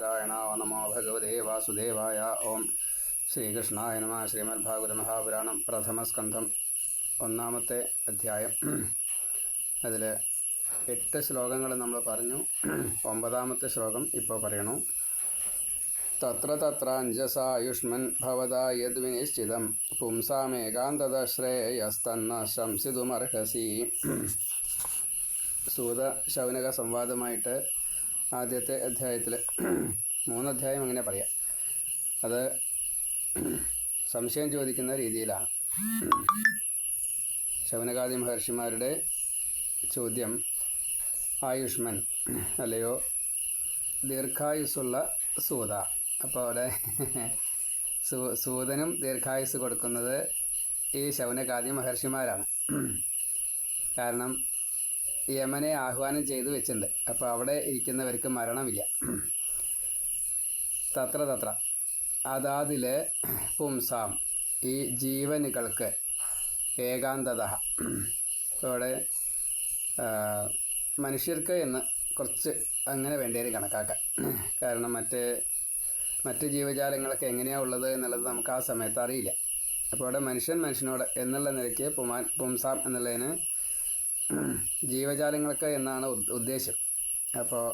നാരായണ നമോ ഭഗവതേ വാസുദേവായ ഓം ശ്രീകൃഷ്ണായ നമ ശ്രീമദ്ഭാഗവത മഹാപുരാണം പ്രഥമസ്കന്ധം ഒന്നാമത്തെ അധ്യായം. അതിൽ എട്ട് ശ്ലോകങ്ങൾ നമ്മൾ പറഞ്ഞു. ഒമ്പതാമത്തെ ശ്ലോകം ഇപ്പോൾ പറയണു. തത്ര തത്രാഞ്ജസായുഷ്മൻ ഭവതാ യദ്വിനിശ്ചിതം. പുംസാമേകാന്തത ശ്രേയസ്തന്ന ശംസിതുമർഹസി. സൂത ശൗനക സംവാദമായിട്ട് ആദ്യത്തെ അധ്യായത്തിൽ മൂന്ന് അധ്യായം അങ്ങനെ പറയാം. അത് സംശയം ചോദിക്കുന്ന രീതിയിലാണ്. ശൗനകാദി മഹർഷിമാരുടെ ചോദ്യം ആയുഷ്മൻ അല്ലയോ ദീർഘായുസ്സുള്ള സൂത. അപ്പോൾ അവിടെ സൂതനും ദീർഘായുസ് കൊടുക്കുന്നത് ഈ ശൗനകാദി മഹർഷിമാരാണ്. കാരണം യമനെ ആഹ്വാനം ചെയ്തു വെച്ചിട്ടുണ്ട്. അപ്പോൾ അവിടെ ഇരിക്കുന്നവർക്ക് മരണമില്ല. തത്ര തത്ര. അതാതിൽ പുംസാം ഈ ജീവനുകൾക്ക് ഏകാന്തത. ഇവിടെ മനുഷ്യർക്ക് എന്ന് കുറച്ച് അങ്ങനെ വേണ്ടിയൊരു കണക്കാക്കാം. കാരണം മറ്റ് മറ്റ് ജീവജാലങ്ങളൊക്കെ എങ്ങനെയാണ് ഉള്ളത് എന്നുള്ളത് നമുക്ക് ആ സമയത്ത് അറിയില്ല. അപ്പോൾ അവിടെ മനുഷ്യൻ മനുഷ്യനോട് എന്നുള്ള നിലയ്ക്ക് പുമാൻ പുംസാം എന്നുള്ളതിന് ജീവജാലങ്ങൾക്ക് എന്നാണ് ഉദ്ദേശം. അപ്പോൾ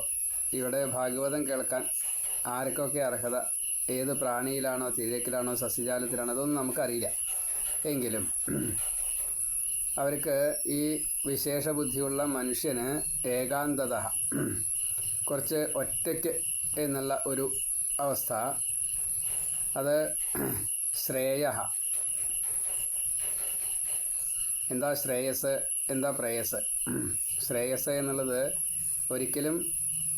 ഇവിടെ ഭാഗവതം കേൾക്കാൻ ആർക്കൊക്കെ അർഹത ഏത് പ്രാണിയിലാണോ തിരക്കിലാണോ സസ്യജാലത്തിലാണോ അതൊന്നും നമുക്കറിയില്ല. എങ്കിലും അവർക്ക് ഈ വിശേഷ ബുദ്ധിയുള്ള മനുഷ്യന് ഏകാന്തത കുറച്ച് ഒറ്റയ്ക്ക് എന്നുള്ള ഒരു അവസ്ഥ അത് ശ്രേയ എന്താ ശ്രേയസ്? എന്താ പ്രേയസ്? ശ്രേയസ് എന്നുള്ളത് ഒരിക്കലും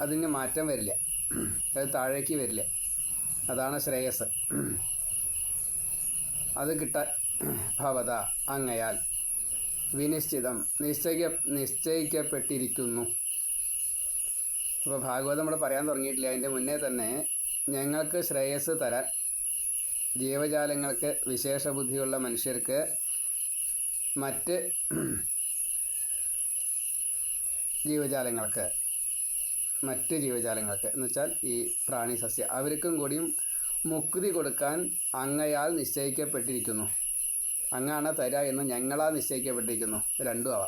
അതിന് മാറ്റം വരില്ല. അത് താഴേക്ക് വരില്ല. അതാണ് ശ്രേയസ്. അത് കിട്ടാൻ ഭവത അങ്ങയാൽ വിനിശ്ചിതം നിശ്ചയിക്ക നിശ്ചയിക്കപ്പെട്ടിരിക്കുന്നു. അപ്പോൾ ഭാഗവതം നമ്മൾ പറയാൻ തുടങ്ങിയിട്ടില്ല. അതിന്റെ മുന്നേ തന്നെ ഞങ്ങൾക്ക് ശ്രേയസ് തരാൻ ജീവജാലങ്ങൾക്ക് വിശേഷ ബുദ്ധിയുള്ള മനുഷ്യർക്ക് മറ്റ് ജീവജാലങ്ങൾക്ക് മറ്റ് ജീവജാലങ്ങൾക്ക് എന്ന് വെച്ചാൽ ഈ പ്രാണി സസ്യ. അവർക്കും കൂടിയും മുക്തി കൊടുക്കാൻ അങ്ങയാൽ നിശ്ചയിക്കപ്പെട്ടിരിക്കുന്നു. അങ്ങാണ് തര എന്ന് ഞങ്ങളാൽ നിശ്ചയിക്കപ്പെട്ടിരിക്കുന്നു. രണ്ടും അവ.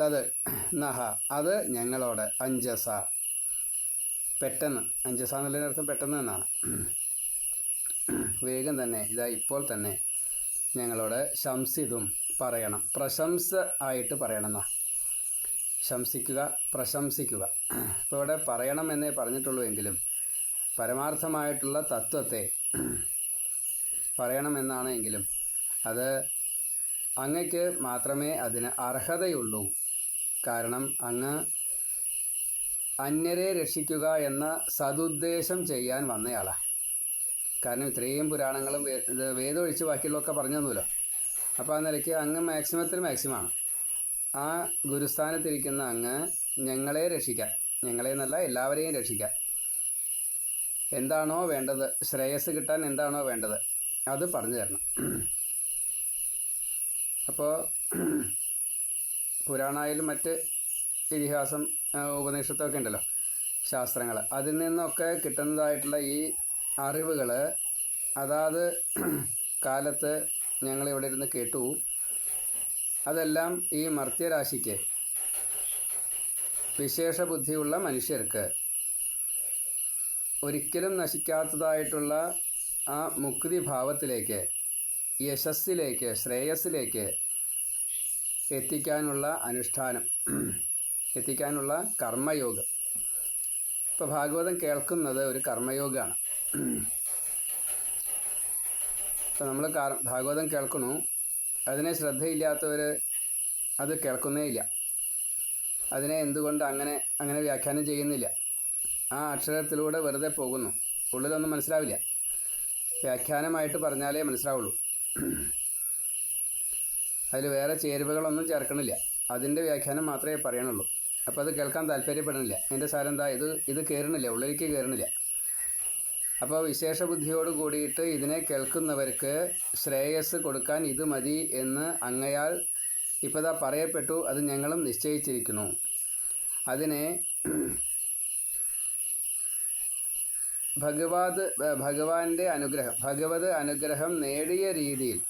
തത് നഹ അത് ഞങ്ങളോട് അഞ്ചസ. പെട്ടെന്ന്. അഞ്ചസ എന്നുള്ളതിനർത്ഥം പെട്ടെന്ന് എന്നാണ്. വേഗം തന്നെ ഇതാ ഇപ്പോൾ തന്നെ ഞങ്ങളോട് ശംസിതും പറയണം. പ്രശംസ ആയിട്ട് പറയണം എന്നാ. ശംസിക്കുക പ്രശംസിക്കുക. ഇപ്പോൾ ഇവിടെ പറയണമെന്നേ പറഞ്ഞിട്ടുള്ളൂ എങ്കിലും പരമാർത്ഥമായിട്ടുള്ള തത്വത്തെ പറയണമെന്നാണ് എങ്കിലും അത് അങ്ങയ്ക്ക് മാത്രമേ അതിന് അർഹതയുള്ളൂ. കാരണം അങ്ങ് അന്യരെ രക്ഷിക്കുക എന്ന സതുദ്ദേശം ചെയ്യാൻ വന്നയാളാണ് കാരണം ഇത്രയും പുരാണങ്ങളും വേദം ഒഴിച്ച് ബാക്കിയുള്ളതൊക്കെ പറഞ്ഞു തന്നൂല്ലോ അപ്പോൾ ആ നിലയ്ക്ക് അങ്ങ് മാക്സിമത്തിൽ മാക്സിമമാണ് ആ ഗുരുസ്ഥാനത്തിരിക്കുന്ന അങ്ങ് ഞങ്ങളെ രക്ഷിക്കാൻ ഞങ്ങളെ എന്നല്ല എല്ലാവരെയും രക്ഷിക്കാൻ. എന്താണോ വേണ്ടത് ശ്രേയസ് കിട്ടാൻ എന്താണോ വേണ്ടത് അത് പറഞ്ഞു തരണം. അപ്പോൾ പുരാണായാലും മറ്റ് ഇതിഹാസം ഉപനിഷത്തൊക്കെ ഉണ്ടല്ലോ ശാസ്ത്രങ്ങൾ അതിൽ നിന്നൊക്കെ കിട്ടുന്നതായിട്ടുള്ള ഈ അറിവുകൾ അതാത് കാലത്ത് ഞങ്ങളിവിടെ ഇരുന്ന് കേട്ടു. അതെല്ലാം ഈ മർത്യരാശിക്ക്. വിശേഷ ബുദ്ധിയുള്ള മനുഷ്യർക്ക്. ഒരിക്കലും നശിക്കാത്തതായിട്ടുള്ള ആ മുക്തി ഭാവത്തിലേക്ക് യശസ്സിലേക്ക് ശ്രേയസ്സിലേക്ക് എത്തിക്കാനുള്ള അനുഷ്ഠാനം എത്തിക്കാനുള്ള കർമ്മയോഗം. ഇപ്പോൾ ഭാഗവതം കേൾക്കുന്നത് ഒരു കർമ്മയോഗമാണ്. ഇപ്പം നമ്മൾ ഭാഗവതം കേൾക്കണു. അതിനെ ശ്രദ്ധയില്ലാത്തവർ അത് കേൾക്കുന്നേ ഇല്ല അതിനെ എന്തുകൊണ്ട് അങ്ങനെ അങ്ങനെ വ്യാഖ്യാനം ചെയ്യുന്നില്ല? ആ അക്ഷരത്തിലൂടെ വെറുതെ പോകുന്നു. ഉള്ളതൊന്നും മനസ്സിലാവില്ല. വ്യാഖ്യാനമായിട്ട് പറഞ്ഞാലേ മനസ്സിലാവുള്ളൂ. അതിൽ വേറെ ചേരുവകളൊന്നും ചേർക്കണില്ല. അതിന്റെ വ്യാഖ്യാനം മാത്രമേ പറയണുള്ളൂ അപ്പോൾ അത് കേൾക്കാൻ താല്പര്യപ്പെടുന്നില്ല എന്റെ സാരം എന്താ ഇത് ഇത് കയറണില്ല ഉള്ളിലേക്ക് കയറണില്ല അപ്പോൾ വിശേഷ ബുദ്ധിയോട് കൂടിയിട്ട് ഇതിനെ കേൾക്കുന്നവർക്ക് ശ്രേയസ് കൊടുക്കാൻ ഇത് മതി എന്ന് അങ്ങയാൽ ഇപ്പോൾ പറയപ്പെട്ടു അത് ഞങ്ങളും നിശ്ചയിച്ചിരിക്കുന്നു. അതിനെ ഭഗവത് ഭഗവാന്റെ അനുഗ്രഹം ഭഗവത് അനുഗ്രഹം നേടിയ രീതിയിൽ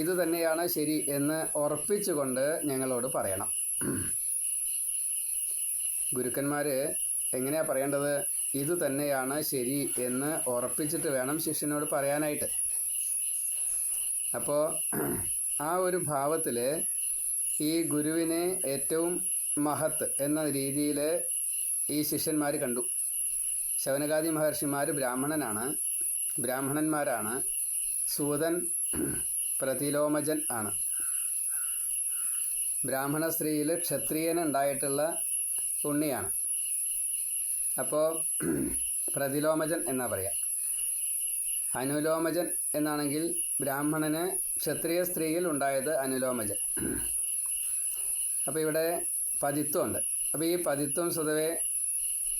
ഇതുതന്നെയാണ് ശരി എന്ന് ഉറപ്പിച്ചുകൊണ്ട് ഞങ്ങളോട് പറയണം. ഗുരുക്കന്മാർ എങ്ങനെയാണ് പറയേണ്ടത്? ഇത് തന്നെയാണ് ശരി എന്ന് ഉറപ്പിച്ചിട്ട് വേണം ശിഷ്യനോട് പറയാനായിട്ട്. അപ്പോൾ ആ ഒരു ഭാവത്തിൽ ഈ ഗുരുവിനെ ഏറ്റവും മഹത്ത് എന്ന രീതിയിൽ ഈ ശിഷ്യന്മാർ കണ്ടു. ശവനകാദി മഹർഷിമാർ ബ്രാഹ്മണനാണ്. ബ്രാഹ്മണന്മാരാണ്. സൂതൻ പ്രതിലോമജൻ ആണ്. ബ്രാഹ്മണ സ്ത്രീയിൽ ക്ഷത്രിയനുണ്ടായിട്ടുള്ള ഉണ്ണിയാണ്. അപ്പോൾ പ്രതിലോമജൻ എന്നാ പറയുക അനുലോമജൻ എന്നാണെങ്കിൽ ബ്രാഹ്മണന് ക്ഷത്രിയ സ്ത്രീയിൽ ഉണ്ടായത് അനുലോമജൻ. അപ്പോൾ ഇവിടെ പതിത്വമുണ്ട്. അപ്പോൾ ഈ പതിത്വം സ്വതവേ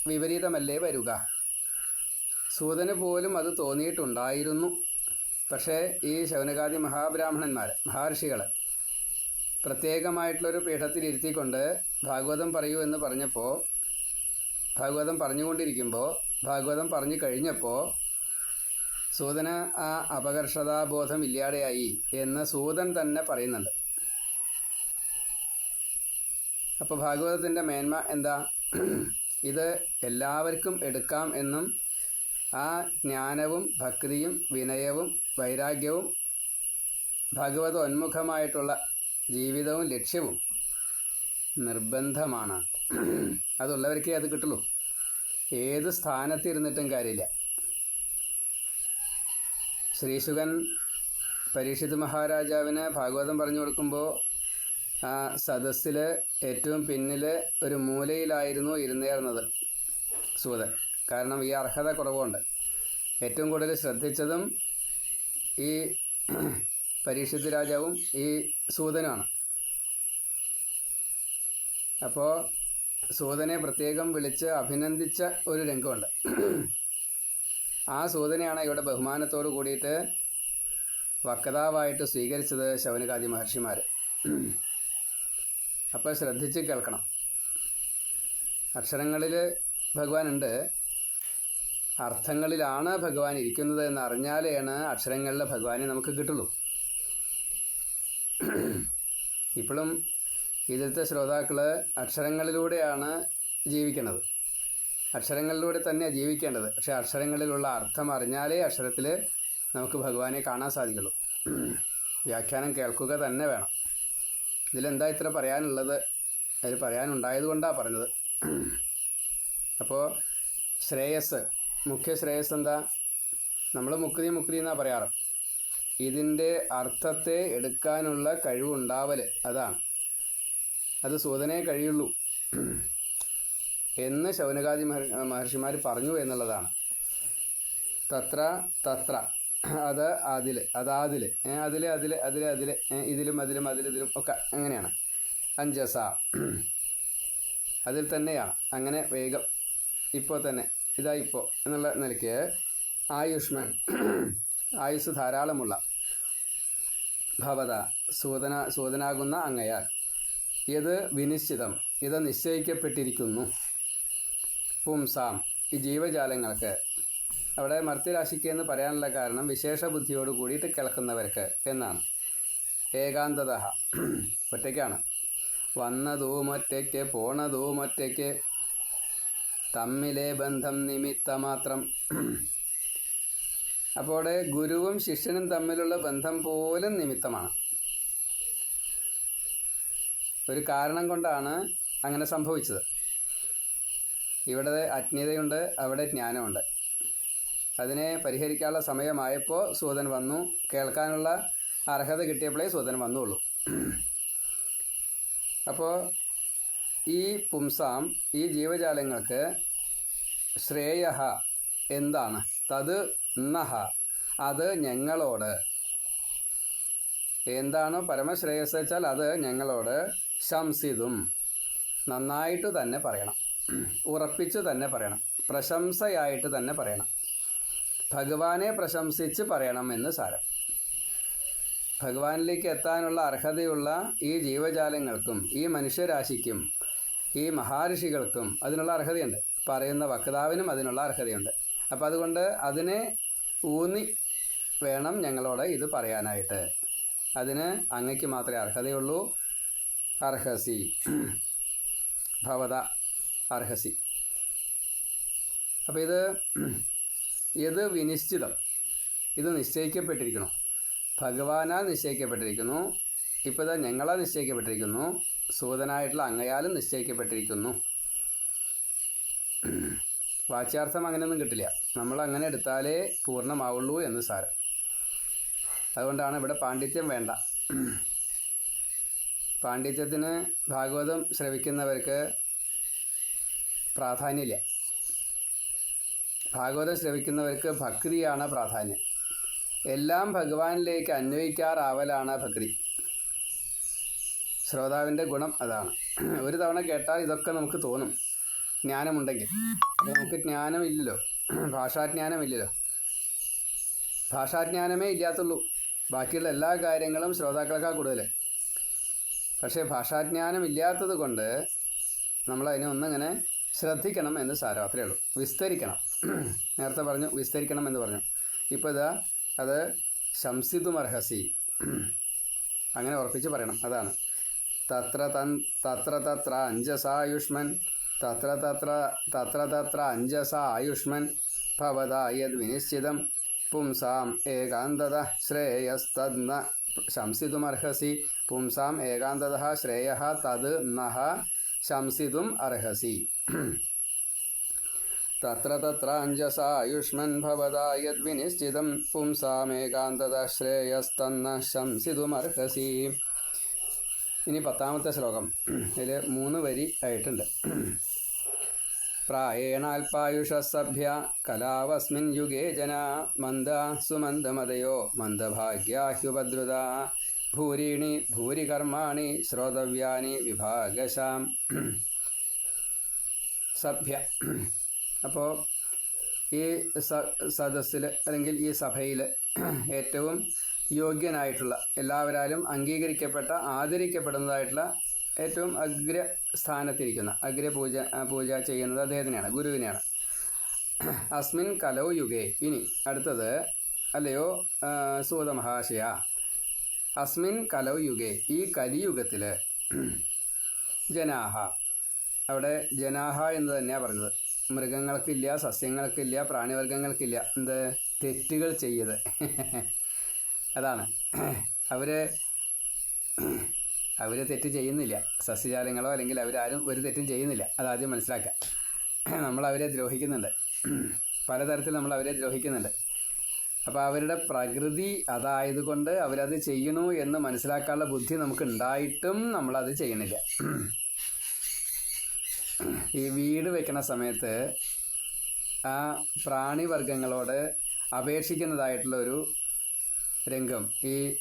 വിപരീതമല്ലേ വരിക? സൂതന് പോലും അത് തോന്നിയിട്ടുണ്ടായിരുന്നു. പക്ഷേ ഈ ശൗനകാദി മഹാബ്രാഹ്മണന്മാർ മഹർഷികൾ പ്രത്യേകമായിട്ടുള്ളൊരു പീഠത്തിലിരുത്തിക്കൊണ്ട് ഭാഗവതം പറയൂ എന്ന് പറഞ്ഞപ്പോൾ ഭാഗവതം പറഞ്ഞുകൊണ്ടിരിക്കുമ്പോൾ ഭാഗവതം പറഞ്ഞു കഴിഞ്ഞപ്പോൾ സൂതന് ആ അപകർഷതാബോധം ഇല്ലാതെയായി എന്ന് സൂതൻ തന്നെ പറയുന്നുണ്ട്. അപ്പോൾ ഭാഗവതത്തിന്റെ മേന്മ എന്താ? ഇത് എല്ലാവർക്കും എടുക്കാം എന്നും ആ ജ്ഞാനവും ഭക്തിയും വിനയവും വൈരാഗ്യവും ഭഗവതോന്മുഖമായിട്ടുള്ള ജീവിതവും ലക്ഷ്യവും നിർബന്ധമാണ്. അതുള്ളവർക്കേ അത് കിട്ടുള്ളൂ. ഏത് സ്ഥാനത്തിരുന്നിട്ടും കാര്യമില്ല. ശ്രീശുഖൻ പരീക്ഷിത് മഹാരാജാവിന് ഭാഗവതം പറഞ്ഞു കൊടുക്കുമ്പോൾ ആ സദസ്സിൽ ഏറ്റവും പിന്നിൽ ഒരു മൂലയിലായിരുന്നു ഇരുന്നേർന്നത് സൂതൻ കാരണം ഈ അർഹത കുറവുണ്ട് ഏറ്റവും കൂടുതൽ ശ്രദ്ധിച്ചതും ഈ പരീക്ഷിത് രാജാവും ഈ സൂതനുമാണ്. അപ്പോൾ സൂതനെ പ്രത്യേകം വിളിച്ച് അഭിനന്ദിച്ച ഒരു രംഗമുണ്ട്. ആ സൂതനെയാണ് ഇവിടെ ബഹുമാനത്തോട് കൂടിയിട്ട് വക്താവായിട്ട് സ്വീകരിച്ചത് ശൗനകാദി മഹർഷിമാർ അപ്പോൾ ശ്രദ്ധിച്ച് കേൾക്കണം. അക്ഷരങ്ങളിൽ ഭഗവാനുണ്ട്. അർത്ഥങ്ങളിലാണ് ഭഗവാൻ ഇരിക്കുന്നത് എന്ന് അറിഞ്ഞാലാണ് അക്ഷരങ്ങളിലെ ഭഗവാനെ നമുക്ക് കിട്ടുള്ളൂ. ഇപ്പോഴും ഇതിലത്തെ ശ്രോതാക്കൾ അക്ഷരങ്ങളിലൂടെയാണ് ജീവിക്കുന്നത് അക്ഷരങ്ങളിലൂടെ തന്നെയാണ് ജീവിക്കേണ്ടത്. പക്ഷേ അക്ഷരങ്ങളിലുള്ള അർത്ഥം അറിഞ്ഞാലേ അക്ഷരത്തിൽ നമുക്ക് ഭഗവാനെ കാണാൻ സാധിക്കുള്ളൂ. വ്യാഖ്യാനം കേൾക്കുക തന്നെ വേണം. ഇതിലെന്താ ഇത്ര പറയാനുള്ളത്? അതിൽ പറയാനുണ്ടായത് കൊണ്ടാണ് പറഞ്ഞത്. അപ്പോൾ ശ്രേയസ് മുഖ്യ ശ്രേയസ് എന്താ? നമ്മൾ മുക്തി മുക്തി എന്നാണ് പറയാറ്. ഇതിന്റെ അർത്ഥത്തെ എടുക്കാനുള്ള കഴിവുണ്ടാവൽ അതാണ്. അത് സൂതനേ കഴിയുള്ളൂ. എന്ന് ശൗനകാദി മഹർഷിമാർ പറഞ്ഞു എന്നുള്ളതാണ്. തത്ര തത്ര. അത് അതിൽ അതാതിൽ അതിൽ അതിൽ അതിൽ അതിൽ ഇതിലും അതിലും അതിലിതിലും ഒക്കെ അങ്ങനെയാണ്. അഞ്ചസ. അതിൽ തന്നെയാണ്. അങ്ങനെ വേഗം ഇപ്പോൾ തന്നെ ഇതാ ഇപ്പോൾ എന്നുള്ള നിലയ്ക്ക് ആയുഷ്മാൻ ആയുസ് ധാരാളമുള്ള ഭവത സൂതന സൂതനാകുന്ന അങ്ങയാൽ ഇത് വിനിശ്ചിതം ഇത് നിശ്ചയിക്കപ്പെട്ടിരിക്കുന്നു. പുംസാം ഈ ജീവജാലങ്ങൾക്ക്. അവിടെ മർത്യരാശിക്ക് എന്ന് പറയാനുള്ള കാരണം വിശേഷ ബുദ്ധിയോട് കൂടിയിട്ട് കിളക്കുന്നവർക്ക് എന്നാണ്. ഏകാന്തത ഒറ്റയ്ക്കാണ്. വന്നതോ ഒറ്റയ്ക്ക് പോണതോ ഒറ്റയ്ക്ക് തമ്മിലെ ബന്ധം നിമിത്തമാത്രം. അപ്പോൾ ഗുരുവും ശിഷ്യനും തമ്മിലുള്ള ബന്ധം പോലും നിമിത്തമാണ്. ഒരു കാരണം കൊണ്ടാണ് അങ്ങനെ സംഭവിച്ചത്. ഇവിടെ അജ്ഞതയുണ്ട് അവിടെ ജ്ഞാനമുണ്ട്. അതിനെ പരിഹരിക്കാനുള്ള സമയമായപ്പോൾ സൂതൻ വന്നു. കേൾക്കാനുള്ള അർഹത കിട്ടിയപ്പോഴേ സൂതൻ വന്നുള്ളൂ. അപ്പോൾ ഈ പുംസാം ഈ ജീവജാലങ്ങൾക്ക് ശ്രേയ എന്താണ്? തത് നഹ അത് ഞങ്ങളോട്. എന്താണോ പരമശ്രേയസ് വെച്ചാൽ അത് ഞങ്ങളോട്. ശംസിതും നന്നായിട്ട് തന്നെ പറയണം. ഉറപ്പിച്ച് തന്നെ പറയണം. പ്രശംസയായിട്ട് തന്നെ പറയണം. ഭഗവാനെ പ്രശംസിച്ച് പറയണം എന്ന് സാരം. ഭഗവാനിലേക്ക് എത്താനുള്ള അർഹതയുള്ള ഈ ജീവജാലങ്ങൾക്കും ഈ മനുഷ്യരാശിക്കും ഈ മഹാഋഷികൾക്കും അതിനുള്ള അർഹതയുണ്ട്. പറയുന്ന വക്താവിനും അതിനുള്ള അർഹതയുണ്ട്. അപ്പം അതുകൊണ്ട് അതിനെ ഊന്നി വേണം ഞങ്ങളോട് ഇത് പറയാനായിട്ട്. അതിന് അങ്ങയ്ക്ക് മാത്രമേ അർഹതയുള്ളൂ. അർഹസി. ഭവത അർഹസി. അപ്പോൾ ഇത് ഇത് വിനിശ്ചിതം. ഇത് നിശ്ചയിക്കപ്പെട്ടിരിക്കുന്നു. ഭഗവാനാൽ നിശ്ചയിക്കപ്പെട്ടിരിക്കുന്നു. ഇപ്പോൾ ഇത് ഞങ്ങളാൽ നിശ്ചയിക്കപ്പെട്ടിരിക്കുന്നു. സൂതനായിട്ടുള്ള അങ്ങയാലും നിശ്ചയിക്കപ്പെട്ടിരിക്കുന്നു. വാച്യാർത്ഥം അങ്ങനെയൊന്നും കിട്ടില്ല. നമ്മൾ അങ്ങനെ എടുത്താലേ പൂർണമാവുള്ളൂ എന്ന് സാരം. അതുകൊണ്ടാണ് ഇവിടെ പാണ്ഡിത്യം വേണ്ട. പാണ്ഡിത്യത്തിന് ഭാഗവതം ശ്രവിക്കുന്നവർക്ക് പ്രാധാന്യമില്ല. ഭാഗവതം ശ്രവിക്കുന്നവർക്ക് ഭക്തിയാണ് പ്രാധാന്യം. എല്ലാം ഭഗവാനിലേക്ക് അന്വയിക്കാറാവലാണ് ഭക്തി. ശ്രോതാവിന്റെ ഗുണം അതാണ്. ഒരു തവണ കേട്ടാൽ ഇതൊക്കെ നമുക്ക് തോന്നും. ജ്ഞാനമുണ്ടെങ്കിൽ. അപ്പോൾ നമുക്ക് ജ്ഞാനമില്ലല്ലോ. ഭാഷാജ്ഞാനമില്ലല്ലോ. ഭാഷാജ്ഞാനമേ ഇല്ലാത്തുള്ളൂ. ബാക്കിയുള്ള എല്ലാ കാര്യങ്ങളും ശ്രോതാക്കളെക്കാൾ കൂടുതൽ പക്ഷേ ഭാഷാജ്ഞാനം ഇല്ലാത്തത് കൊണ്ട് നമ്മൾ അതിനെ ഒന്നിങ്ങനെ ശ്രദ്ധിക്കണം എന്ന് സാരം അത്രയേ ഉള്ളൂ വിസ്തരിക്കണം. നേരത്തെ പറഞ്ഞു വിസ്തരിക്കണം എന്ന് പറഞ്ഞു. ഇപ്പോൾ ഇതാ അത് ശംസിതു അർഹസി അങ്ങനെ ഉറപ്പിച്ച് പറയണം. അതാണ്. തത്ര തൻ തത്ര തത്ര അഞ്ജസായുഷ്മൻ തത്ര തത്ര തത്ര തത്ര അഞ്ജസ ആയുഷ്മൻ ഭവതാ യദ് വിനിശ്ചിതം പുംസാം ഏകാന്തത ശ്രേയസ്തദ്ന ശംസിതുമർഹസി പുംസാം ഏകാന്തത ശ്രേയ തത് നഹ ശംസിതും അർഹസി. തത്ര തത്ര അഞ്ജസായുഷ്മൻ ഭവതാ യദ്വിനിശ്ചിതം പുംസാമേകാന്തത ശ്രേയസ്തന്ന ശംസിതുമർഹസി ഇനി പത്താമത്തെ ശ്ലോകം. ഇതിൽ മൂന്ന് വരി ആയിട്ടുണ്ട്. പ്രായേണാൽപായുഷസഭ്യ കലാവസ്മിൻ യുഗേ ജന മന്ദ സുമന്ദമതയോ മന്ദഭാഗ്യാഹ്യുപദ്രുത ഭൂരീണി ഭൂരികർമാണി ശ്രോതവ്യാനി വിഭാഗശാം സഭ്യ അപ്പോൾ ഈ സ സദസ്സിൽ അല്ലെങ്കിൽ ഈ സഭയിൽ ഏറ്റവും യോഗ്യനായിട്ടുള്ള എല്ലാവരാലും അംഗീകരിക്കപ്പെട്ട ആദരിക്കപ്പെടുന്നതായിട്ടുള്ള ഏറ്റവും അഗ്ര സ്ഥാനത്തിരിക്കുന്ന അഗ്ര പൂജ ചെയ്യുന്നത് അദ്ദേഹത്തിനെയാണ് ഗുരുവിനെയാണ്. അസ്മിൻ കലോ യുഗേ. ഇനി അടുത്തത് അല്ലയോ സൂതമഹാശയ. അസ്മിൻ കലോ യുഗേ. ഈ കലിയുഗത്തിൽ ജനാഹ അവിടെ ജനാഹ എന്ന് തന്നെയാണ് പറഞ്ഞത്. മൃഗങ്ങൾക്കില്ല സസ്യങ്ങൾക്കില്ല പ്രാണിവർഗങ്ങൾക്കില്ല എന്ത്? തെറ്റുകൾ ചെയ്യത് അതാണ്. അവർ അവർ തെറ്റ് ചെയ്യുന്നില്ല. സസ്യജാലങ്ങളോ അല്ലെങ്കിൽ അവരാരും ഒരു തെറ്റും ചെയ്യുന്നില്ല. അതാദ്യം മനസ്സിലാക്കുക. നമ്മൾ അവരെ ദ്രോഹിക്കുന്നുണ്ട്. പലതരത്തിൽ നമ്മൾ അവരെ ദ്രോഹിക്കുന്നുണ്ട്. അപ്പോൾ അവരുടെ പ്രകൃതി അതായതുകൊണ്ട് അവരത് ചെയ്യണു എന്ന് മനസ്സിലാക്കാനുള്ള ബുദ്ധി നമുക്ക് ഉണ്ടായിട്ടും നമ്മളത് ചെയ്യണില്ല ഈ വീട് വെക്കണ സമയത്ത് ആ പ്രാണിവർഗങ്ങളോട് അപേക്ഷിക്കുന്നതായിട്ടുള്ള ഒരു രംഗം. ഈ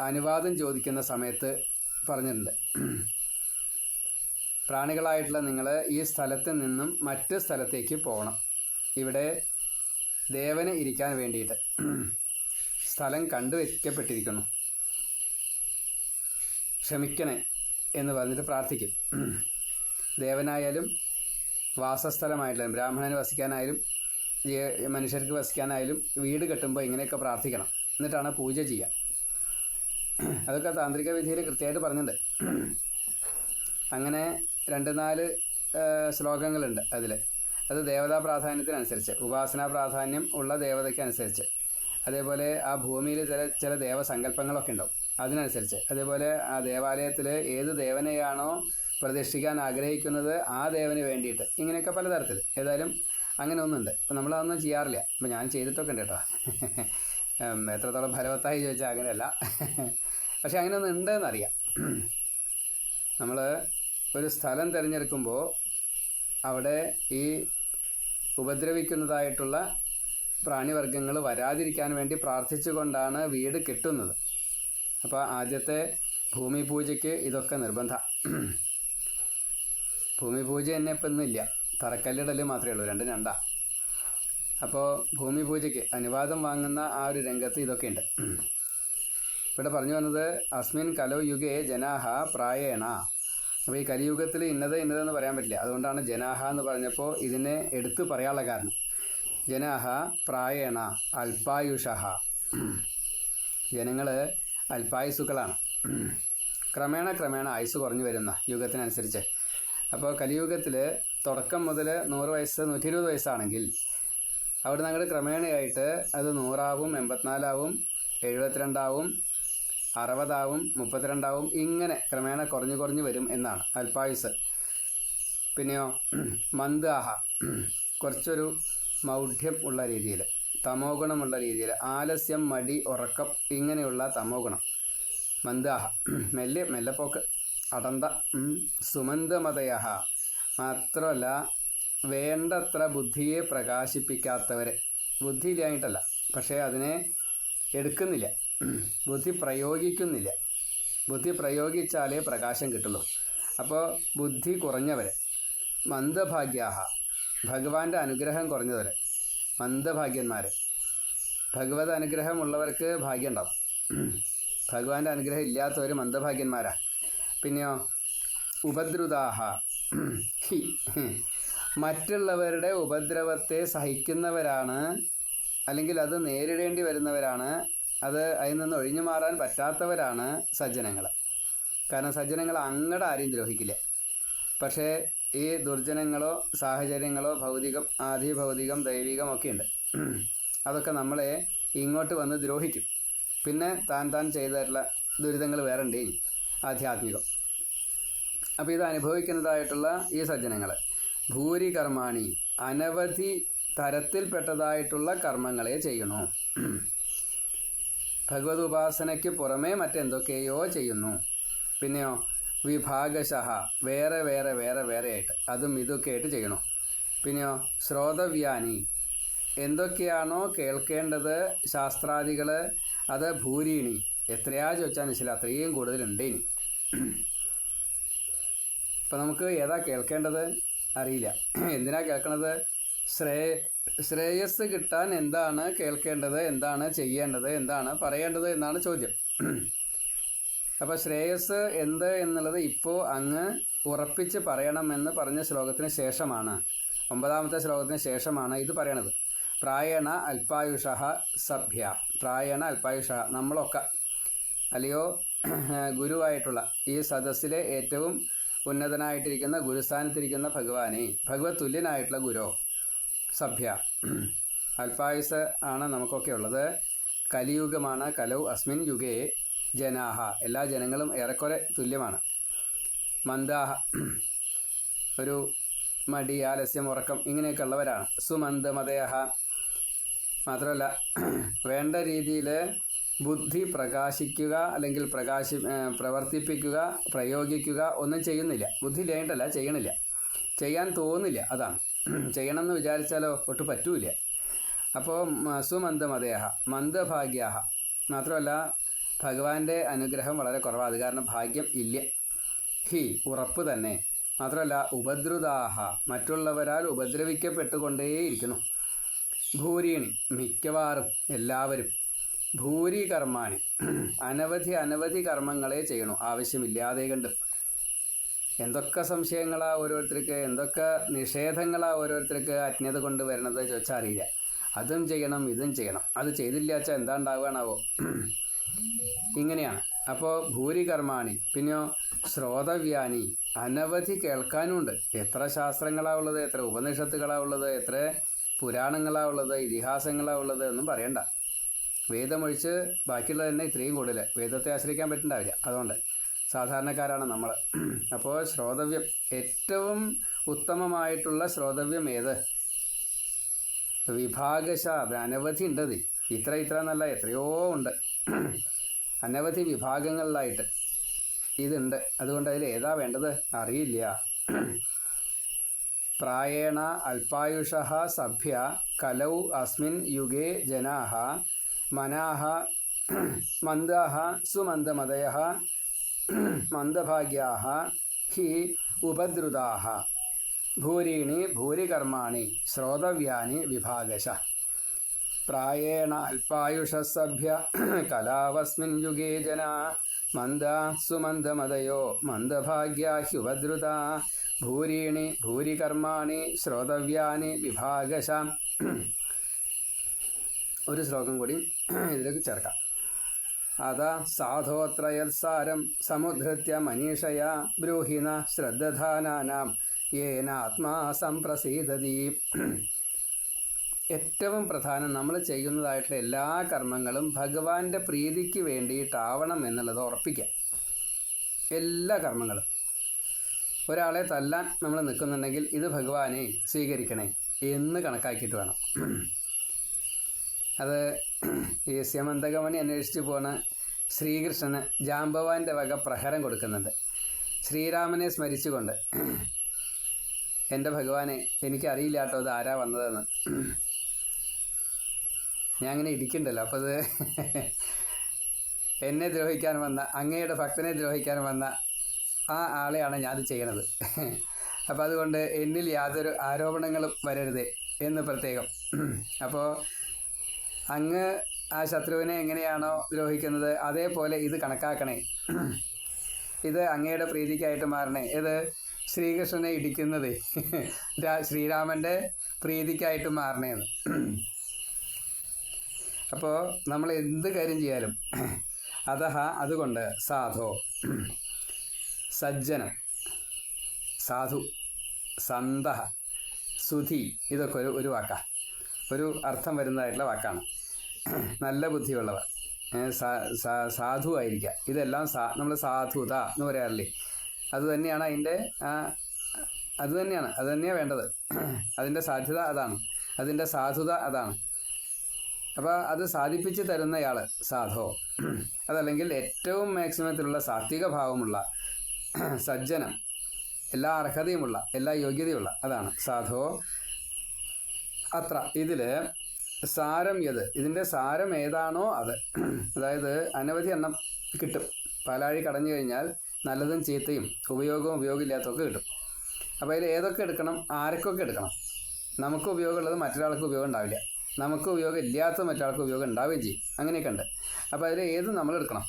അനുവാദം ചോദിക്കുന്ന സമയത്ത് പറഞ്ഞിട്ടുണ്ട്. പ്രാണികളായിട്ടുള്ള നിങ്ങൾ ഈ സ്ഥലത്ത് നിന്നും മറ്റ് സ്ഥലത്തേക്ക് പോകണം. ഇവിടെ ദേവന് ഇരിക്കാൻ വേണ്ടിയിട്ട് സ്ഥലം കണ്ടുവയ്ക്കപ്പെട്ടിരിക്കുന്നു ക്ഷമിക്കണേ എന്ന് പറഞ്ഞിട്ട് പ്രാർത്ഥിക്കും. ദേവനായാലും വാസസ്ഥലമായിട്ടുള്ള ബ്രാഹ്മണന് വസിക്കാനായാലും മനുഷ്യർക്ക് വസിക്കാനായാലും വീട് കെട്ടുമ്പോൾ ഇങ്ങനെയൊക്കെ പ്രാർത്ഥിക്കണം. എന്നിട്ടാണ് പൂജ ചെയ്യുക അതൊക്കെ താന്ത്രിക വിധിയിൽ കൃത്യമായിട്ട് പറഞ്ഞിട്ടുണ്ട്. അങ്ങനെ രണ്ട് നാല് ശ്ലോകങ്ങളുണ്ട് അതിൽ അത് ദേവതാ പ്രാധാന്യത്തിനനുസരിച്ച് ഉപാസനാ പ്രാധാന്യം ഉള്ള ദേവതയ്ക്ക് അനുസരിച്ച് അതേപോലെ ആ ഭൂമിയിൽ ചില ചില ദേവസങ്കല്പങ്ങളൊക്കെ ഉണ്ടാവും. അതിനനുസരിച്ച്. അതേപോലെ ആ ദേവാലയത്തിൽ ഏത് ദേവനെയാണോ പ്രതിഷ്ഠിക്കാൻ ആഗ്രഹിക്കുന്നത് ആ ദേവന് വേണ്ടിയിട്ട്. ഇങ്ങനെയൊക്കെ പലതരത്തിൽ ഏതായാലും അങ്ങനെ ഒന്നുണ്ട്. അപ്പം നമ്മളതൊന്നും ചെയ്യാറില്ല. അപ്പം ഞാൻ ചെയ്തിട്ടൊക്കെ ഉണ്ട് കേട്ടോ. എത്രത്തോളം ഫലവത്തായി ചോദിച്ചാൽ അങ്ങനെയല്ല. പക്ഷെ അങ്ങനെ ഒന്ന് ഉണ്ടെന്നറിയാം. നമ്മൾ ഒരു സ്ഥലം തിരഞ്ഞെടുക്കുമ്പോൾ അവിടെ ഈ ഉപദ്രവിക്കുന്നതായിട്ടുള്ള പ്രാണിവർഗങ്ങൾ വരാതിരിക്കാൻ വേണ്ടി പ്രാർത്ഥിച്ചുകൊണ്ടാണ് വീട് കിട്ടുന്നത്. അപ്പോൾ ആദ്യത്തെ ഭൂമി പൂജയ്ക്ക് ഇതൊക്കെ നിർബന്ധ. ഭൂമി പൂജ തന്നെ ഇപ്പം ഇന്നില്ല തറക്കല്ലിടൽ മാത്രമേ ഉള്ളൂ രണ്ടും രണ്ടാ. അപ്പോൾ ഭൂമി പൂജയ്ക്ക് അനുവാദം വാങ്ങുന്ന ആ ഒരു രംഗത്ത് ഇതൊക്കെ ഉണ്ട്. ഇവിടെ പറഞ്ഞു വന്നത് അസ്മിൻ കലോ യുഗേ ജനാഹ പ്രായേണ. അപ്പോൾ ഈ കലിയുഗത്തിൽ ഇന്നത് ഇന്നതെന്ന് പറയാൻ പറ്റില്ല. അതുകൊണ്ടാണ് ജനാഹ എന്ന് പറഞ്ഞപ്പോൾ ഇതിനെ എടുത്തു പറയാനുള്ള കാരണം. ജനാഹ പ്രായേണ അൽപായുഷ ജനങ്ങൾ അൽപായുസുക്കളാണ്. ക്രമേണ ക്രമേണ ആയുസ് കുറഞ്ഞു വരുന്ന യുഗത്തിനനുസരിച്ച്. അപ്പോൾ കലിയുഗത്തിൽ തുടക്കം മുതൽ നൂറ് വയസ്സ് നൂറ്റി ഇരുപത് വയസ്സാണെങ്കിൽ അവിടെ അങ്ങോട്ട് ക്രമേണയായിട്ട് അത് നൂറാവും എൺപത്തിനാലാവും എഴുപത്തിരണ്ടാവും അറുപതാവും മുപ്പത്തിരണ്ടാവും ഇങ്ങനെ ക്രമേണ കുറഞ്ഞു കുറഞ്ഞു വരും എന്നാണ് അൽപായുസ്. പിന്നെയോ മന്ദാഹ കുറച്ചൊരു മൗഢ്യം ഉള്ള രീതിയിൽ തമോ ഗുണമുള്ള രീതിയിൽ ആലസ്യം മടി ഉറക്കം ഇങ്ങനെയുള്ള തമോ ഗുണം മന്ദാഹ മെല്ലെ മെല്ലെപ്പോക്ക് അടന്ത സുമന്ദമതയഹ സുമന്ദമതയ മാത്രമല്ല വേണ്ടത്ര ബുദ്ധിയെ പ്രകാശിപ്പിക്കാത്തവർ ബുദ്ധി ഇല്ലായിട്ടല്ല പക്ഷേ അതിനെ എടുക്കുന്നില്ല. ബുദ്ധി പ്രയോഗിക്കുന്നില്ല. ബുദ്ധി പ്രയോഗിച്ചാലേ പ്രകാശം കിട്ടുള്ളൂ. അപ്പോൾ ബുദ്ധി കുറഞ്ഞവർ മന്ദഭാഗ്യാഹ. ഭഗവാന്റെ അനുഗ്രഹം കുറഞ്ഞവർ മന്ദഭാഗ്യന്മാർ ഭഗവത് അനുഗ്രഹമുള്ളവർക്ക് ഭാഗ്യം ഉണ്ടാവും. ഭഗവാന്റെ അനുഗ്രഹം ഇല്ലാത്തവർ മന്ദഭാഗ്യന്മാരാണ് പിന്നെയോ ഉപദ്രുതാഹ. മറ്റുള്ളവരുടെ ഉപദ്രവത്തെ സഹിക്കുന്നവരാണ് അല്ലെങ്കിൽ അത് നേരിടേണ്ടി വരുന്നവരാണ്. അത് അതിൽ നിന്ന് ഒഴിഞ്ഞു മാറാൻ പറ്റാത്തവരാണ് സജ്ജനങ്ങൾ. കാരണം സജ്ജനങ്ങൾ അങ്ങടെ ആരെയും ദ്രോഹിക്കില്ല. പക്ഷേ ഈ ദുർജനങ്ങളോ സാഹചര്യങ്ങളോ ഭൗതികം ആധിഭൗതികം ദൈവികം ഒക്കെ ഉണ്ട്. അതൊക്കെ നമ്മളെ ഇങ്ങോട്ട് വന്ന് ദ്രോഹിക്കും. പിന്നെ താൻ താൻ ചെയ്തിട്ടുള്ള ദുരിതങ്ങൾ വേറെ ഉണ്ട് ആധ്യാത്മികം. അപ്പോൾ ഇത് അനുഭവിക്കുന്നതായിട്ടുള്ള ഈ സജ്ജനങ്ങൾ ഭൂരി കർമാണി അനവധി തരത്തിൽപ്പെട്ടതായിട്ടുള്ള കർമ്മങ്ങളെ ചെയ്യുന്നു. ഭഗവത് ഉപാസനയ്ക്ക് പുറമേ മറ്റെന്തൊക്കെയോ ചെയ്യുന്നു. പിന്നെയോ വിഭാഗശഹ വേറെ വേറെ വേറെ വേറെ ആയിട്ട് അതും ഇതൊക്കെ ആയിട്ട് ചെയ്യണം പിന്നെയോ ശ്രോതവ്യാനി എന്തൊക്കെയാണോ കേൾക്കേണ്ടത് ശാസ്ത്രാദികൾ അത് ഭൂരിണി എത്രയാ ചോദിച്ചാൽ മനസ്സിലായി അത്രയും കൂടുതലുണ്ട് ഇനി. അപ്പം നമുക്ക് ഏതാ കേൾക്കേണ്ടത്? അറിയില്ല. എന്തിനാ കേൾക്കണത്? ശ്രേയ ശ്രേയസ് കിട്ടാൻ എന്താണ് കേൾക്കേണ്ടത്? എന്താണ് ചെയ്യേണ്ടത്? എന്താണ് പറയേണ്ടത് എന്നാണ് ചോദ്യം. അപ്പോൾ ശ്രേയസ് എന്ത് എന്നുള്ളത് ഇപ്പോൾ അങ്ങ് ഉറപ്പിച്ച് പറയണമെന്ന് പറഞ്ഞ ശ്ലോകത്തിന് ശേഷമാണ്. ഒമ്പതാമത്തെ ശ്ലോകത്തിന് ശേഷമാണ് ഇത് പറയണത്. പ്രായണ അൽപായുഷ സഭ്യ. പ്രായണ അൽപായുഷ നമ്മളൊക്കെ. അല്ലയോ? ഗുരുവായിട്ടുള്ള ഈ സദസ്സിലെ ഏറ്റവും ഉന്നതനായിട്ടിരിക്കുന്ന ഗുരുസ്ഥാനത്തിരിക്കുന്ന ഭഗവാനെ ഭഗവത് തുല്യനായിട്ടുള്ള ഗുരു സഭ്യ. അല്പായുസ് ആണ് നമുക്കൊക്കെ ഉള്ളത്. കലിയുഗമാണ് കലൗ അസ്മിൻ യുഗേ ജനാഹ. എല്ലാ ജനങ്ങളും ഏറെക്കുറെ തുല്യമാണ്. മന്ദാഹ ഒരു മടി ആലസ്യം ഉറക്കം ഇങ്ങനെയൊക്കെ ഉള്ളവരാണ്. സുമന്ദമതയഹ. മാത്രമല്ല വേണ്ട രീതിയിൽ ബുദ്ധി പ്രകാശിക്കുക അല്ലെങ്കിൽ പ്രകാശി പ്രവർത്തിപ്പിക്കുക പ്രയോഗിക്കുക ഒന്നും ചെയ്യുന്നില്ല. ബുദ്ധി ചെയ്യേണ്ടല്ല ചെയ്യണില്ല. ചെയ്യാൻ തോന്നില്ല അതാണ്. ചെയ്യണമെന്ന് വിചാരിച്ചാലോ ഒട്ട് പറ്റൂല. അപ്പോൾ സുമന്ദമതയഹ മന്ദഭാഗ്യാഹ. മാത്രമല്ല ഭഗവാന്റെ അനുഗ്രഹം വളരെ കുറവാണ് അത് കാരണം ഭാഗ്യം ഇല്ല. ഹി ഉറപ്പ് തന്നെ. മാത്രമല്ല ഉപദ്രുതാഹ. മറ്റുള്ളവരാൽ ഉപദ്രവിക്കപ്പെട്ടുകൊണ്ടേയിരിക്കുന്നു. ഭൂരീണി മിക്കവാറും എല്ലാവരും ഭൂരി കർമാണി അനവധി അനവധി കർമ്മങ്ങളെ ചെയ്യണു. ആവശ്യമില്ലാതെ കണ്ട് എന്തൊക്കെ സംശയങ്ങളാ ഓരോരുത്തർക്ക് എന്തൊക്കെ നിഷേധങ്ങളാ ഓരോരുത്തർക്ക് അജ്ഞത കൊണ്ട് വരണത് ചോദിച്ചാൽ അറിയില്ല അതും ചെയ്യണം ഇതും ചെയ്യണം. അത് ചെയ്തില്ല വെച്ചാൽ എന്താ ഉണ്ടാവുകയാണാവോ ഇങ്ങനെയാണ്. അപ്പോൾ ഭൂരി കർമാണി പിന്നെയോ ശ്രോതവ്യാനി അനവധി കേൾക്കാനുണ്ട്. എത്ര ശാസ്ത്രങ്ങളാ ഉള്ളത് എത്ര ഉപനിഷത്തുകളാ ഉള്ളത് എത്ര പുരാണങ്ങളാ ഉള്ളത് ഇതിഹാസങ്ങളാ ഉള്ളത് ഒന്നും പറയണ്ട. വേദമൊഴിച്ച് ബാക്കിയുള്ളത് തന്നെ ഇത്രയും കൂടുതൽ വേദത്തെ ആശ്രയിക്കാൻ പറ്റുന്നുണ്ടാവില്ല അതുകൊണ്ട് സാധാരണക്കാരാണ് നമ്മൾ അപ്പോൾ ശ്രോതവ്യം ഏറ്റവും ഉത്തമമായിട്ടുള്ള ശ്രോതവ്യം ഏത്? വിഭാഗശ അത് അനവധി ഉണ്ട് ഇത്ര ഇത്ര എന്നല്ല എത്രയോ ഉണ്ട്. അനവധി വിഭാഗങ്ങളിലായിട്ട് ഇതുണ്ട്. അതുകൊണ്ട് അതിൽ ഏതാ വേണ്ടത്? അറിയില്ല. പ്രായേണ അൽപായുഷ സഭ്യ കലൗ അസ്മിൻ യുഗേ ജനാഹ മനാഹ മന്ദാഹ സുമന്ദമതയ മന്ദഭാഗ്യാഹ ഹി ഉപദ്രുതാഹ. ഭൂരീണി ഭൂരികർമാണി ശ്രോതവ്യാനി വിഭാഗശ. പ്രായേണ അല്പായുഷസഭ്യ കലാവസ്മിൻ യുഗേ ജന. മന്ദ സുമന്ദമതയോ മന്ദഭാഗ്യാഹ്യുപദ്രുത ഭൂരീണി ഭൂരികർമാണി ശ്രോതവ്യാനി വിഭാഗശാം. ഒരു ശ്ലോകം കൂടി ഇതിലേക്ക് ചേർക്കാം. അതാ സാധോത്രയത്സാരം സമുദ്ധൃത്യ മനീഷയ ബ്രൂഹിന ശ്രദ്ധാനാനാം യേനാത്മാ സംപ്രസീതീ ഏറ്റവും പ്രധാനം നമ്മൾ ചെയ്യുന്നതായിട്ടുള്ള എല്ലാ കർമ്മങ്ങളും ഭഗവാന്റെ പ്രീതിക്ക് വേണ്ടിയിട്ടാവണം എന്നുള്ളത് ഉറപ്പിക്കുക. എല്ലാ കർമ്മങ്ങളും. ഒരാളെ തല്ലാൻ നമ്മൾ നിൽക്കുന്നുണ്ടെങ്കിൽ ഇത് ഭഗവാനെ സ്വീകരിക്കണേ എന്ന് കണക്കാക്കിയിട്ട് വേണം. അത് ഈ സ്യമന്തകമണി അന്വേഷിച്ച് പോണ ശ്രീകൃഷ്ണന് ജാമ്പവാന്റെ വക പ്രഹരം കൊടുക്കുന്നുണ്ട്. ശ്രീരാമനെ സ്മരിച്ചുകൊണ്ട് എന്റെ ഭഗവാനെ എനിക്കറിയില്ല കേട്ടോ ഇത് ആരാ വന്നതെന്ന്. ഞാൻ അങ്ങനെ ഇരിക്കണ്ടല്ലോ അപ്പോൾ അത് എന്നെ ദ്രോഹിക്കാൻ വന്ന അങ്ങയുടെ ഭക്തനെ ദ്രോഹിക്കാൻ വന്ന ആ ആളെയാണ് ഞാനത് ചെയ്യണത്. അപ്പോൾ അതുകൊണ്ട് എന്നിൽ യാതൊരു ആരോപണങ്ങളും വരരുതേ എന്ന് പ്രത്യേകം. അപ്പോൾ അങ്ങ് ആ ശത്രുവിനെ എങ്ങനെയാണോ ദ്രോഹിക്കുന്നത് അതേപോലെ ഇത് കണക്കാക്കണേ. ഇത് അങ്ങയുടെ പ്രീതിക്കായിട്ട് മാറണേ. ഇത് ശ്രീകൃഷ്ണനെ ഇടിക്കുന്നത്. ശ്രീരാമന്റെ പ്രീതിക്കായിട്ട് മാറണേന്ന്. അപ്പോൾ നമ്മൾ എന്ത് കാര്യം ചെയ്യാലും അതഹ അതുകൊണ്ട് സാധോ സജ്ജനം സാധു സന്തഹ സുധി ഇതൊക്കെ ഒരു ഒരു വാക്കാണ് ഒരു അർത്ഥം വരുന്നതായിട്ടുള്ള വാക്കാണ്. നല്ല ബുദ്ധിയുള്ളവർ. സാധു ആയിരിക്കുക. ഇതെല്ലാം സാ നമ്മൾ സാധുത എന്ന് പറയാറില്ലേ? അത് തന്നെയാണ് അതിന്റെ അത് തന്നെയാണ്. അത് തന്നെയാണ് വേണ്ടത്. അതിന്റെ സാധ്യത അതാണ്. അതിന്റെ സാധുത അതാണ്. അപ്പോൾ അത് സാധിപ്പിച്ച് തരുന്നയാൾ സാധോ. അതല്ലെങ്കിൽ ഏറ്റവും മാക്സിമത്തിലുള്ള സാത്വിക ഭാവമുള്ള സജ്ജനം എല്ലാ അർഹതയുമുള്ള എല്ലാ യോഗ്യതയുമുള്ള അതാണ്. സാധോ അത്ര. ഇതിൽ സാരം ഏത്? ഇതിന്റെ സാരം ഏതാണോ അത്. അതായത് അനവധി എണ്ണം കിട്ടും. പാലാഴി കടഞ്ഞു കഴിഞ്ഞാൽ നല്ലതും ചീത്തയും ഉപയോഗവും ഉപയോഗമില്ലാത്തതൊക്കെ കിട്ടും. അപ്പോൾ അതിൽ ഏതൊക്കെ എടുക്കണം? ആരൊക്കെ എടുക്കണം? നമുക്ക് ഉപയോഗമുള്ളത് മറ്റൊരാൾക്ക് ഉപയോഗം ഉണ്ടാവില്ല. നമുക്ക് ഉപയോഗം ഇല്ലാത്ത മറ്റൊരാൾക്ക് ഉപയോഗം ഉണ്ടാവുകയും ചെയ്യും. അങ്ങനെയൊക്കെ ഉണ്ട്. അപ്പോൾ അതിൽ ഏത് നമ്മൾ എടുക്കണം?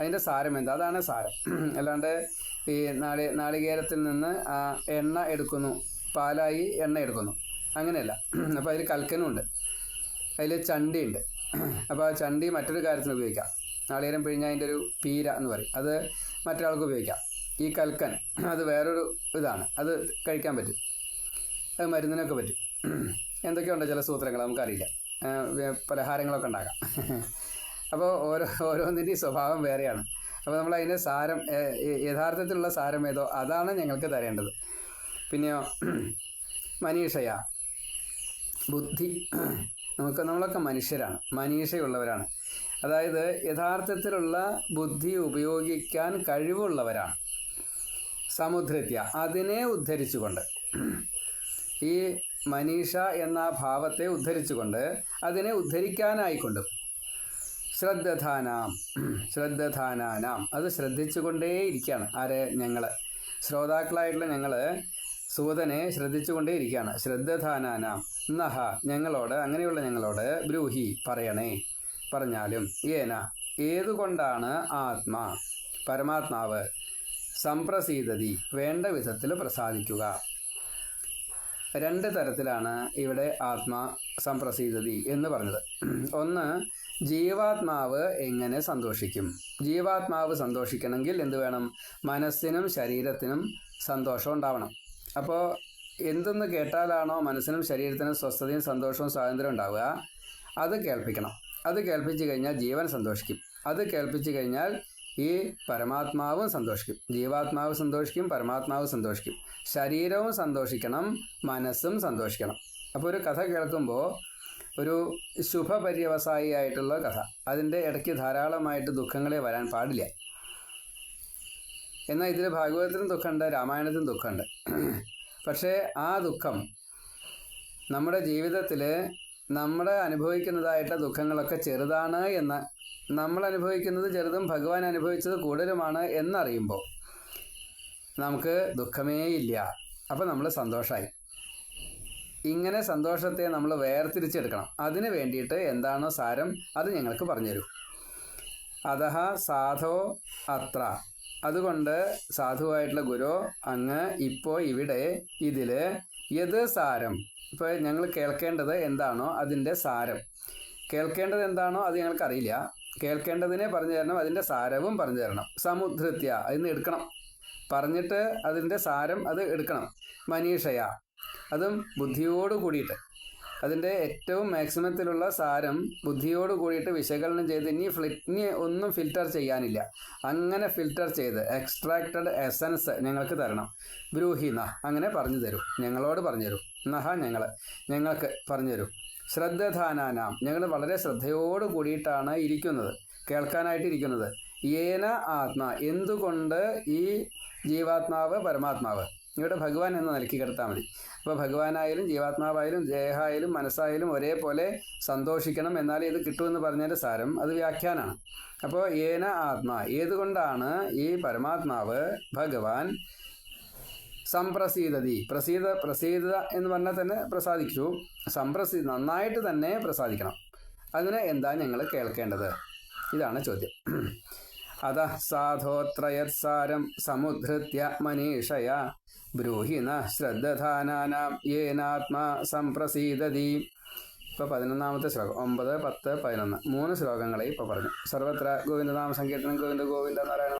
അതിന്റെ സാരം എന്താ? അതാണ് സാരം. അല്ലാണ്ട് ഈ നാളി നാളികേരത്തിൽ നിന്ന് എണ്ണ എടുക്കുന്നു. പാലായി എണ്ണ എടുക്കുന്നു. അങ്ങനെയല്ല. അപ്പോൾ അതിൽ കൽക്കനുണ്ട്. അതിൽ ചണ്ടിയുണ്ട്. അപ്പോൾ ആ ചണ്ടി മറ്റൊരു കാര്യത്തിന് ഉപയോഗിക്കാം. നാളികേരം പിഴിഞ്ഞ അതിന്റെ ഒരു പീര എന്ന് പറയും. അത് മറ്റൊരാൾക്ക് ഉപയോഗിക്കാം. ഈ കൽക്കൻ അത് വേറൊരു ഇതാണ്. അത് കഴിക്കാൻ പറ്റും. അത് മരുന്നിനൊക്കെ പറ്റും. എന്തൊക്കെയുണ്ട് ചില സൂത്രങ്ങൾ? നമുക്കറിയില്ല. പലഹാരങ്ങളൊക്കെ ഉണ്ടാക്കാം അപ്പോൾ ഓരോ ഓരോന്നിന്റെയും സ്വഭാവം വേറെയാണ്. അപ്പോൾ നമ്മൾ അതിന്റെ സാരം യഥാർത്ഥത്തിലുള്ള സാരം ഏതോ അതാണ് ഞങ്ങൾക്ക് തരേണ്ടത്. പിന്നെയോ മനീഷയ. ബുദ്ധി നമുക്ക് നമ്മളൊക്കെ മനുഷ്യരാണ് മനീഷയുള്ളവരാണ് അതായത് യഥാർത്ഥത്തിലുള്ള ബുദ്ധി ഉപയോഗിക്കാൻ കഴിവുള്ളവരാണ്. സമുദ്രത്യ അതിനെ ഉദ്ധരിച്ചുകൊണ്ട്. ഈ മനീഷ എന്ന ഭാവത്തെ ഉദ്ധരിച്ചുകൊണ്ട് അതിനെ ഉദ്ധരിക്കാനായിക്കൊണ്ടും. ശ്രദ്ധധാനാം ശ്രദ്ധധാനാനാം. അത് ശ്രദ്ധിച്ചുകൊണ്ടേയിരിക്കുകയാണ് ആരെ? ഞങ്ങൾ ശ്രോതാക്കളായിട്ടുള്ള ഞങ്ങൾ സൂതനെ ശ്രദ്ധിച്ചുകൊണ്ടേയിരിക്കുകയാണ് ശ്രദ്ധധാനാനാം. നഹ ഞങ്ങളോട് അങ്ങനെയുള്ള ഞങ്ങളോട് ബ്രൂഹി പറയണേ. പറഞ്ഞാലും ഏന ഏതുകൊണ്ടാണ് ആത്മാ പരമാത്മാവ് സംപ്രസീതതി വേണ്ട വിധത്തിൽ പ്രസാദിക്കുക. രണ്ട് തരത്തിലാണ് ഇവിടെ ആത്മാ സംപ്രസീതതി എന്ന് പറഞ്ഞത്. ഒന്ന് ജീവാത്മാവ് എങ്ങനെ സന്തോഷിക്കും? ജീവാത്മാവ് സന്തോഷിക്കണമെങ്കിൽ എന്ത് വേണം? മനസ്സിനും ശരീരത്തിനും സന്തോഷം ഉണ്ടാവണം. അപ്പോൾ എന്തെന്ന് കേട്ടാലാണോ മനസ്സിനും ശരീരത്തിനും സ്വസ്ഥതയും സന്തോഷവും സ്വാതന്ത്ര്യം ഉണ്ടാവുക? അത് കേൾപ്പിക്കണം. അത് കേൾപ്പിച്ചു കഴിഞ്ഞാൽ ജീവൻ സന്തോഷിക്കും. അത് കേൾപ്പിച്ചു കഴിഞ്ഞാൽ ഈ പരമാത്മാവും സന്തോഷിക്കും. ജീവാത്മാവ് സന്തോഷിക്കും പരമാത്മാവ് സന്തോഷിക്കും. ശരീരവും സന്തോഷിക്കണം മനസ്സും സന്തോഷിക്കണം. അപ്പോൾ ഒരു കഥ കേൾക്കുമ്പോൾ ഒരു ശുഭപര്യവസായി ആയിട്ടുള്ള കഥ. അതിന്റെ ഇടയ്ക്ക് ധാരാളമായിട്ട് ദുഃഖങ്ങളെ വരാൻ പാടില്ല. എന്നാൽ ഇതിൽ ഭാഗവതത്തിനും ദുഃഖമുണ്ട് രാമായണത്തിനും ദുഃഖമുണ്ട്. പക്ഷേ ആ ദുഃഖം നമ്മുടെ ജീവിതത്തിൽ നമ്മൾ അനുഭവിക്കുന്നതായിട്ട് ദുഃഖങ്ങളൊക്കെ ചെറുതാണ് എന്ന് നമ്മൾ അനുഭവിക്കുന്നത് ചെറുതും ഭഗവാൻ അനുഭവിച്ചത് കൂടുതലുമാണ് എന്നറിയുമ്പോൾ നമുക്ക് ദുഃഖമേ ഇല്ല. അപ്പോൾ നമ്മൾ സന്തോഷമായി ഇങ്ങനെ സന്തോഷത്തെ നമ്മൾ വേർതിരിച്ചെടുക്കണം. അതിന് വേണ്ടിയിട്ട് എന്താണോ സാരം അത് ഞങ്ങൾക്ക് പറഞ്ഞു തരൂ സാധോ അത്ര. അതുകൊണ്ട് സാധുവായിട്ടുള്ള ഗുരു അങ്ങ് ഇപ്പോൾ ഇവിടെ ഇതിൽ യത് സാരം? ഇപ്പോൾ ഞങ്ങൾ കേൾക്കേണ്ടത് എന്താണോ അതിന്റെ സാരം. കേൾക്കേണ്ടത് എന്താണോ അത് ഞങ്ങൾക്കറിയില്ല. കേൾക്കേണ്ടതിനെ പറഞ്ഞു തരണം അതിന്റെ സാരവും പറഞ്ഞു തരണം. സമുദ്രത്യ അതിന്ന് എടുക്കണം. പറഞ്ഞിട്ട് അതിന്റെ സാരം അത് എടുക്കണം. മനീഷയ. അതും ബുദ്ധിയോട് കൂടിയിട്ട്. അതിന്റെ ഏറ്റവും മാക്സിമത്തിലുള്ള സാരം ബുദ്ധിയോട് കൂടിയിട്ട് വിശകലനം ചെയ്ത് ഇനി ഫ്ലിറ്റിന് ഒന്നും ഫിൽറ്റർ ചെയ്യാനില്ല. അങ്ങനെ ഫിൽറ്റർ ചെയ്ത് എക്സ്ട്രാക്റ്റഡ് എസൻസ് ഞങ്ങൾക്ക് തരണം. ബ്രൂഹിന അങ്ങനെ പറഞ്ഞു തരൂ. ഞങ്ങളോട് പറഞ്ഞു തരൂ. നഹ ഞങ്ങൾ ഞങ്ങൾക്ക് പറഞ്ഞു തരൂ. ശ്രദ്ധധാനാനാം ഞങ്ങൾ വളരെ ശ്രദ്ധയോട് കൂടിയിട്ടാണ് ഇരിക്കുന്നത്. കേൾക്കാനായിട്ട് ഇരിക്കുന്നത്. ഏന ആത്മ എന്തുകൊണ്ട് ഈ ജീവാത്മാവ് പരമാത്മാവ്? ഇവിടെ ഭഗവാൻ എന്ന് നിലക്കി കിടത്താൽ മതി. അപ്പോൾ ഭഗവാനായാലും ജീവാത്മാവായാലും ദേഹായാലും മനസ്സായാലും ഒരേപോലെ സന്തോഷിക്കണം. എന്നാലേ ഇത് കിട്ടുമെന്ന് പറഞ്ഞതിന്റെ സാരം അത് വ്യാഖ്യാനാണ്. അപ്പോൾ ഏന ആത്മാ. ഏതുകൊണ്ടാണ് ഈ പരമാത്മാവ് ഭഗവാൻ സംപ്രസീതതി? പ്രസീത പ്രസീത എന്ന് പറഞ്ഞാൽ തന്നെ പ്രസാദിച്ചു. സംപ്രസീ നന്നായിട്ട് തന്നെ പ്രസാദിക്കണം. അതിന് എന്താ ഞങ്ങൾ കേൾക്കേണ്ടത്? ഇതാണ് ചോദ്യം. അത സാധോത്രയത്സാരം സമുദ്ധൃത്യ മനീഷയ. ബ്രൂഹിണ ശ്രദ്ധാനം യേനാത്മാ സംപ്രസീദതി ഇപ്പോൾ പതിനൊന്നാമത്തെ ശ്ലോകം. ഒമ്പത് പത്ത് പതിനൊന്ന്. മൂന്ന് ശ്ലോകങ്ങളെ ഇപ്പൊ പറഞ്ഞു. സർവത്ര ഗോവിന്ദനാമ സങ്കീർത്തനം ഗോവിന്ദ ഗോവിന്ദ നാരായണ